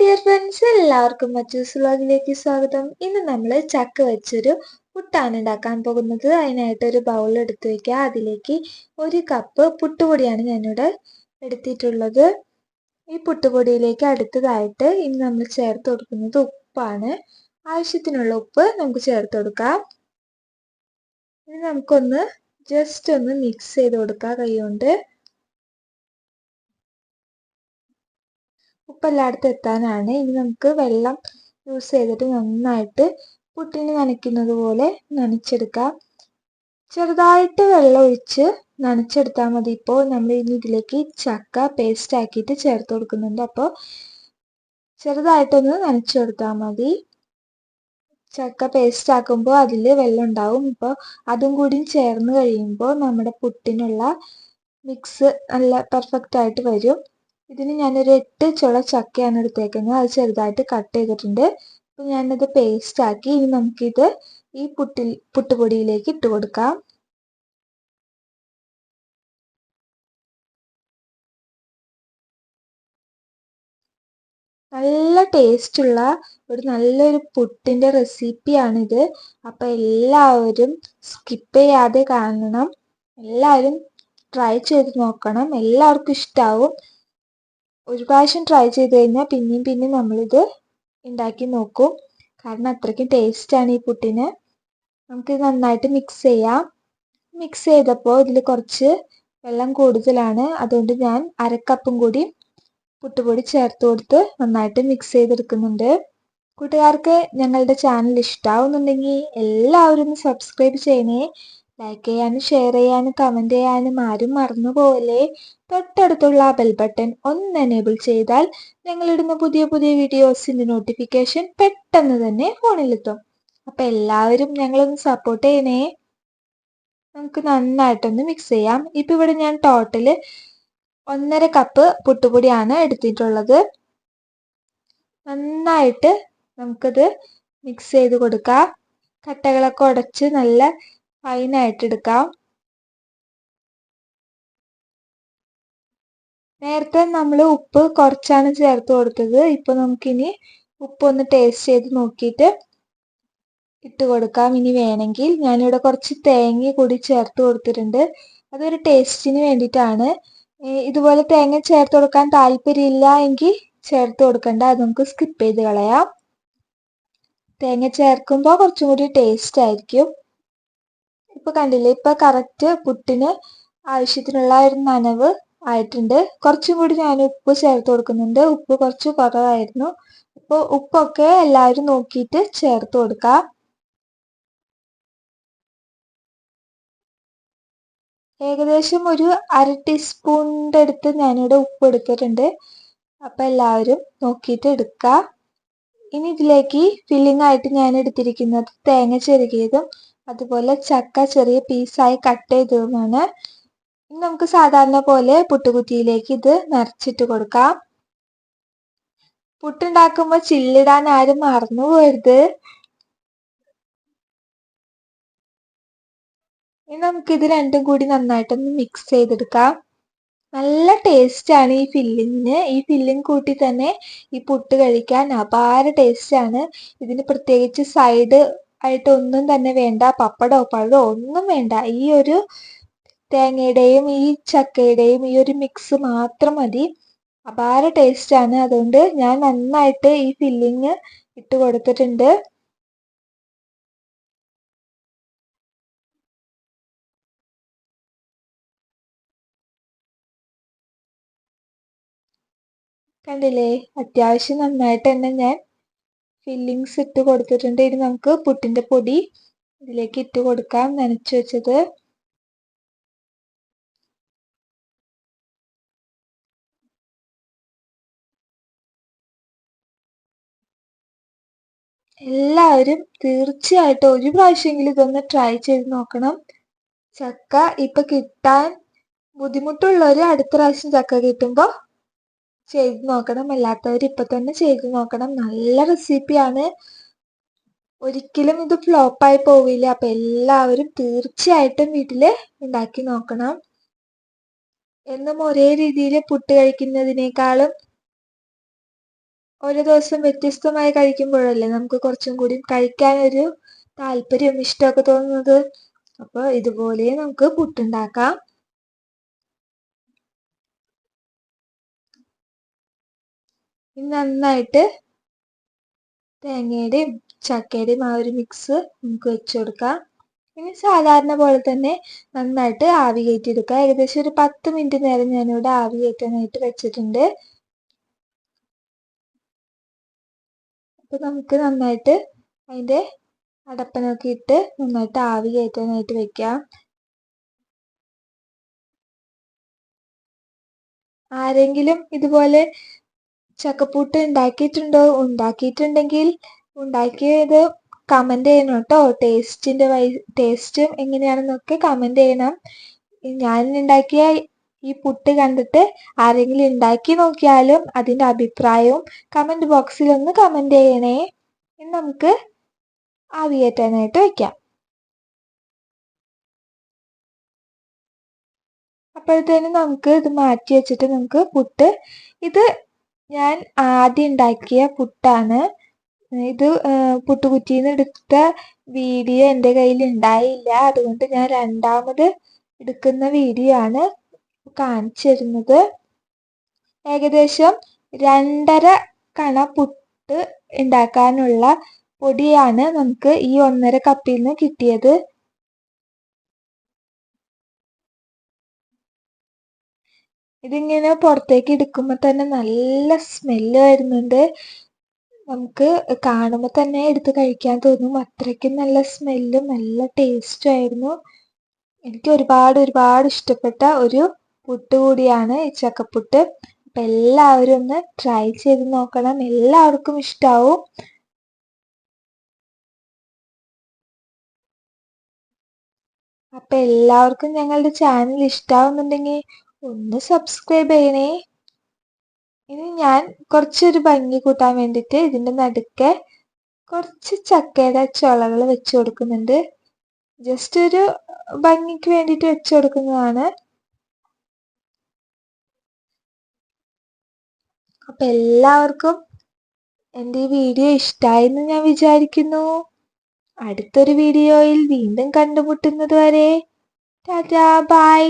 Dear friends എല്ലാവർക്കും മറ്റൂസ് വ്ളോഗിലേക്ക് സ്വാഗതം. ഇന്ന് നമ്മൾ ചക്ക വെച്ചൊരു പുട്ടാണ് ഉണ്ടാക്കാൻ പോകുന്നത്. അതിനായിട്ട് ഒരു ബൗൾ എടുത്ത് വയ്ക്കുക അതിലേക്ക് ഒരു കപ്പ് പുട്ടുപൊടിയാണ് ഞാനിവിടെ എടുത്തിട്ടുള്ളത്. ഈ പുട്ടുപൊടിയിലേക്ക് അടുത്തതായിട്ട് ഇനി നമ്മൾ ചേർത്ത് കൊടുക്കുന്നത് ഉപ്പാണ്. ആവശ്യത്തിനുള്ള ഉപ്പ് നമുക്ക് ചേർത്ത് കൊടുക്കാം. ഇനി നമുക്കൊന്ന് ജസ്റ്റ് ഒന്ന് മിക്സ് ചെയ്ത് കൊടുക്കാം കൈകൊണ്ട് ഉപ്പ് എല്ലായിടത്തും എത്താനാണ്. ഇനി നമുക്ക് വെള്ളം യൂസ് ചെയ്തിട്ട് നന്നായിട്ട് പുട്ടിന് നനയ്ക്കുന്നത് പോലെ നനച്ചെടുക്കാം. ചെറുതായിട്ട് വെള്ളം ഒഴിച്ച് നനച്ചെടുത്താൽ മതി. ഇപ്പോൾ നമ്മൾ ഇനി ഇതിലേക്ക് ചക്ക പേസ്റ്റ് ആക്കിയിട്ട് ചേർത്ത് കൊടുക്കുന്നുണ്ട്. അപ്പോൾ ചെറുതായിട്ടൊന്ന് നനച്ചു കൊടുത്താൽ മതി. ചക്ക പേസ്റ്റ് ആക്കുമ്പോൾ അതിൽ വെള്ളം ഉണ്ടാവും. ഇപ്പോൾ അതും കൂടി ചേർന്ന് കഴിയുമ്പോൾ നമ്മുടെ പുട്ടിനുള്ള മിക്സ് നല്ല പെർഫെക്റ്റ് ആയിട്ട് വരും. ഇതിന് ഞാനൊരു എട്ട് ചുള ചക്കയാണ് എടുത്തേക്കുന്നത്. അത് ചെറുതായിട്ട് കട്ട് ചെയ്തിട്ടുണ്ട്. അപ്പോൾ ഞാനത് പേസ്റ്റ് ആക്കി ഇനി നമുക്കിത് ഈ പുട്ടിൽ പുട്ടുപൊടിയിലേക്ക് ഇട്ട് കൊടുക്കാം. നല്ല ടേസ്റ്റുള്ള ഒരു നല്ലൊരു പുട്ടിന്റെ റെസിപ്പിയാണിത് അപ്പോൾ എല്ലാവരും സ്കിപ്പ് ചെയ്യാതെ കാണണം. എല്ലാവരും ട്രൈ ചെയ്ത് നോക്കണം. എല്ലാവർക്കും ഇഷ്ടാവും. ഒരു പ്രാവശ്യം ട്രൈ ചെയ്ത് കഴിഞ്ഞാൽ പിന്നെയും പിന്നെയും നമ്മളിത് ഉണ്ടാക്കി നോക്കും. കാരണം അത്രയ്ക്കും ടേസ്റ്റാണ് ഈ പുട്ടിന്. നമുക്കിത് നന്നായിട്ട് മിക്സ് ചെയ്യാം. മിക്സ് ചെയ്തപ്പോൾ ഇതിൽ കുറച്ച് വെള്ളം കൂടുതലാണ്. അതുകൊണ്ട് ഞാൻ അരക്കപ്പും കൂടി പുട്ടുപൊടി ചേർത്ത് കൊടുത്ത് നന്നായിട്ട് മിക്സ് ചെയ്തെടുക്കുന്നുണ്ട്. കൂട്ടുകാർക്ക് ഞങ്ങളുടെ ചാനൽ ഇഷ്ടമാവുന്നുണ്ടെങ്കിൽ എല്ലാവരും ഒന്ന് സബ്സ്ക്രൈബ് ചെയ്യണേ. ലൈക്ക് ചെയ്യാനും ഷെയർ ചെയ്യാനും കമന്റ് ചെയ്യാനും ആരും മറന്നു പോവല്ലേ തൊട്ടടുത്തുള്ള ആ ബെൽ ബട്ടൺ ഒന്ന് എനേബിൾ ചെയ്താൽ ഞങ്ങളിടുന്ന പുതിയ പുതിയ വീഡിയോസിന്റെ നോട്ടിഫിക്കേഷൻ പെട്ടെന്ന് തന്നെ ഫോണിലെത്തും അപ്പം എല്ലാവരും ഞങ്ങളൊന്ന് സപ്പോർട്ട് ചെയ്യണേ. നമുക്ക് നന്നായിട്ടൊന്ന് മിക്സ് ചെയ്യാം. ഇപ്പം ഇവിടെ ഞാൻ ടോട്ടൽ ഒന്നര കപ്പ് പുട്ടുപൊടിയാണ് എടുത്തിട്ടുള്ളത്. നന്നായിട്ട് നമുക്കത് മിക്സ് ചെയ്ത് കൊടുക്കാം. കട്ടകളൊക്കെ ഉടച്ച് നല്ല ഫൈനായിട്ട് എടുക്കാം. നേരത്തെ നമ്മൾ ഉപ്പ് കുറച്ചാണ് ചേർത്ത് കൊടുത്തത്. ഇപ്പൊ നമുക്കിനി ഉപ്പ് ഒന്ന് ടേസ്റ്റ് ചെയ്ത് നോക്കിയിട്ട് ഇട്ട് കൊടുക്കാം. ഇനി വേണമെങ്കിൽ ഞാനിവിടെ കുറച്ച് തേങ്ങ കൂടി ചേർത്ത് കൊടുത്തിട്ടുണ്ട്. അതൊരു ടേസ്റ്റിന് വേണ്ടിയിട്ടാണ്. ഇതുപോലെ തേങ്ങ ചേർത്ത് കൊടുക്കാൻ താല്പര്യമില്ല എങ്കിൽ ചേർത്ത് കൊടുക്കണ്ട. അത് നമുക്ക് സ്കിപ്പ് ചെയ്ത് കളയാം. തേങ്ങ ചേർക്കുമ്പോൾ കുറച്ചും കൂടി ടേസ്റ്റ് ആയിരിക്കും. ഇപ്പൊ കണ്ടില്ലേ? ഇപ്പൊ കറക്റ്റ് പുട്ടിന് ആവശ്യത്തിനുള്ള ഒരു നനവ് ആയിട്ടുണ്ട്. കുറച്ചും കൂടി ഞാൻ ഉപ്പ് ചേർത്ത് കൊടുക്കുന്നുണ്ട്. ഉപ്പ് കുറച്ച് കുറവായിരുന്നു. അപ്പോൾ ഉപ്പൊക്കെ എല്ലാവരും നോക്കിയിട്ട് ചേർത്ത് കൊടുക്കാം. ഏകദേശം ഒരു അര ടീസ്പൂണിന്റെ അടുത്ത് ഞാനിവിടെ ഉപ്പ് എടുത്തിട്ടുണ്ട്. അപ്പം എല്ലാവരും നോക്കിയിട്ട് എടുക്കുക ഇനി ഇതിലേക്ക് ഫില്ലിംഗ് ആയിട്ട് ഞാൻ എടുത്തിരിക്കുന്നത് തേങ്ങ ചെറുകിയതും അതുപോലെ ചക്ക ചെറിയ പീസായി കട്ട് ചെയ്തതുമാണ്. ഇനി നമുക്ക് സാധാരണ പോലെ പുട്ടുകുറ്റിയിലേക്ക് ഇത് നിറച്ചിട്ട് കൊടുക്കാം. പുട്ടുണ്ടാക്കുമ്പോൾ ചില്ലിടാൻ ആരും മറന്നു പോരുത്. ഇനി നമുക്കിത് രണ്ടും കൂടി നന്നായിട്ടൊന്ന് മിക്സ് ചെയ്തെടുക്കാം. നല്ല ടേസ്റ്റ് ആണ് ഈ ഫില്ലിങ്ങിന്. ഈ ഫില്ലിങ് കൂട്ടി തന്നെ ഈ പുട്ട് കഴിക്കാൻ അപാര ടേസ്റ്റ് ആണ്. ഇതിന് പ്രത്യേകിച്ച് സൈഡ് ആയിട്ട് ഒന്നും തന്നെ വേണ്ട പപ്പടോ പഴോ ഒന്നും വേണ്ട. ഈ ഒരു തേങ്ങയുടെയും ഈ ചക്കയുടെയും ഈ ഒരു മിക്സ് മാത്രം മതി. അപാര ടേസ്റ്റ് ആണ്. അതുകൊണ്ട് ഞാൻ നന്നായിട്ട് ഈ ഫില്ലിങ് ഇട്ട് കൊടുത്തിട്ടുണ്ട്. കണ്ടില്ലേ? അത്യാവശ്യം നന്നായിട്ട് തന്നെ ഞാൻ ഫില്ലിങ്സ് ഇട്ട് കൊടുത്തിട്ടുണ്ട്. ഇനി നമുക്ക് പുട്ടിന്റെ പൊടി ഇതിലേക്ക് ഇട്ട് കൊടുക്കാം. നനച്ചു വെച്ചത്. എല്ലാവരും തീർച്ചയായിട്ടും ഒരു പ്രാവശ്യമെങ്കിലും ഇതൊന്ന് ട്രൈ ചെയ്ത് നോക്കണം. ചക്ക ഇപ്പൊ കിട്ടാൻ ബുദ്ധിമുട്ടുള്ളവർ അടുത്ത പ്രാവശ്യം ചക്ക കിട്ടുമ്പോൾ ചെയ്ത് നോക്കണം. അല്ലാത്തവർ ഇപ്പൊ തന്നെ ചെയ്ത് നോക്കണം. നല്ല റെസിപ്പിയാണ് ഒരിക്കലും ഇത് ഫ്ലോപ്പായി പോവില്ല. അപ്പൊ എല്ലാവരും തീർച്ചയായിട്ടും വീട്ടിൽ ഉണ്ടാക്കി നോക്കണം. എന്നും ഒരേ രീതിയിൽ പുട്ട് കഴിക്കുന്നതിനേക്കാളും ഓരോ ദിവസം വ്യത്യസ്തമായി കഴിക്കുമ്പോഴല്ലേ നമുക്ക് കുറച്ചും കൂടി കഴിക്കാനൊരു താല്പര്യം ഇഷ്ടമൊക്കെ തോന്നുന്നത്? അപ്പോൾ ഇതുപോലെ നമുക്ക് പുട്ടുണ്ടാക്കാം. നന്നായിട്ട് തേങ്ങയുടെയും ചക്കയുടെയും ആ ഒരു മിക്സ് നമുക്ക് വെച്ച് കൊടുക്കാം ഇനി സാധാരണ പോലെ തന്നെ നന്നായിട്ട് ആവി കയറ്റിയെടുക്കുക ഏകദേശം ഒരു പത്ത് മിനിറ്റ് നേരം ഞാനിവിടെ ആവി കയറ്റാനായിട്ട് വെച്ചിട്ടുണ്ട്. അപ്പൊ നമുക്ക് നന്നായിട്ട് അതിന്റെ അടപ്പനൊക്കെ ഇട്ട് നന്നായിട്ട് ആവി കയറ്റാനായിട്ട് വെക്കാം. ആരെങ്കിലും ഇതുപോലെ ചക്കപ്പൂട്ട് ഉണ്ടാക്കിയിട്ടുണ്ടോ? ഉണ്ടാക്കിയിട്ടുണ്ടെങ്കിൽ ഉണ്ടാക്കിയത് കമന്റ് ചെയ്യണം കേട്ടോ. ടേസ്റ്റിന്റെ വൈ ടേസ്റ്റും എങ്ങനെയാണെന്നൊക്കെ കമന്റ് ചെയ്യണം. ഞാൻ ഉണ്ടാക്കിയ ഈ പുട്ട് കണ്ടിട്ട് ആരെങ്കിലും ഉണ്ടാക്കി നോക്കിയാലും അതിന്റെ അഭിപ്രായവും കമന്റ് ബോക്സിൽ ഒന്ന് കമന്റ് ചെയ്യണേ. നമുക്ക് ആവിയേറ്റാനായിട്ട് വയ്ക്കാം അപ്പോഴത്തേനും നമുക്ക് ഇത് മാറ്റി വെച്ചിട്ട് നമുക്ക് പുട്ട്. ഇത് ഞാൻ ആദ്യം ഉണ്ടാക്കിയ പുട്ടാണ്. ഇത് പുട്ടുകുറ്റിയിൽ നിന്ന് എടുത്ത വീഡിയോ എന്റെ കയ്യിൽ ഉണ്ടായില്ല. അതുകൊണ്ട് ഞാൻ രണ്ടാമത് എടുക്കുന്ന വീഡിയോ ആണ്. കാണിച്ചു തരുന്നത് ഏകദേശം രണ്ടര കണ പുട്ട് ഉണ്ടാക്കാനുള്ള പൊടിയാണ് നമുക്ക് ഈ ഒന്നര കപ്പിൽ നിന്ന് കിട്ടിയത്. ഇതിങ്ങനെ പുറത്തേക്ക് എടുക്കുമ്പോൾ തന്നെ നല്ല സ്മെല്ല് വരുന്നുണ്ട്. നമുക്ക് കാണുമ്പോൾ തന്നെ എടുത്ത് കഴിക്കാൻ തോന്നും. അത്രയ്ക്കും നല്ല സ്മെല്ലും നല്ല ടേസ്റ്റും ആയിരുന്നു. എനിക്ക് ഒരുപാട് ഒരുപാട് ഇഷ്ടപ്പെട്ട ഒരു പുട്ട് കൂടിയാണ് ഈ ചക്കപ്പുട്ട്. അപ്പം എല്ലാവരും ഒന്ന് ട്രൈ ചെയ്ത് നോക്കണം. എല്ലാവർക്കും ഇഷ്ടാവും. അപ്പം എല്ലാവർക്കും ഞങ്ങളുടെ ചാനൽ ഇഷ്ടാവുന്നുണ്ടെങ്കിൽ ഒന്ന് സബ്സ്ക്രൈബ് ചെയ്യണേ. ഇനി ഞാൻ കുറച്ചൊരു ഭംഗി കൂട്ടാൻ വേണ്ടിയിട്ട് ഇതിന്റെ നടുക്കെ കുറച്ച് ചക്കയുടെ ചുളകൾ വെച്ച് കൊടുക്കുന്നുണ്ട്. ജസ്റ്റ് ഒരു ഭംഗിക്ക് വേണ്ടിയിട്ട് വെച്ച് കൊടുക്കുന്നതാണ്. അപ്പം എല്ലാവർക്കും എന്റെ ഈ വീഡിയോ ഇഷ്ടമായെന്ന് ഞാൻ വിചാരിക്കുന്നു അടുത്തൊരു വീഡിയോയിൽ വീണ്ടും കണ്ടുമുട്ടുന്നത് വരെ ടാറ്റാ ബൈ.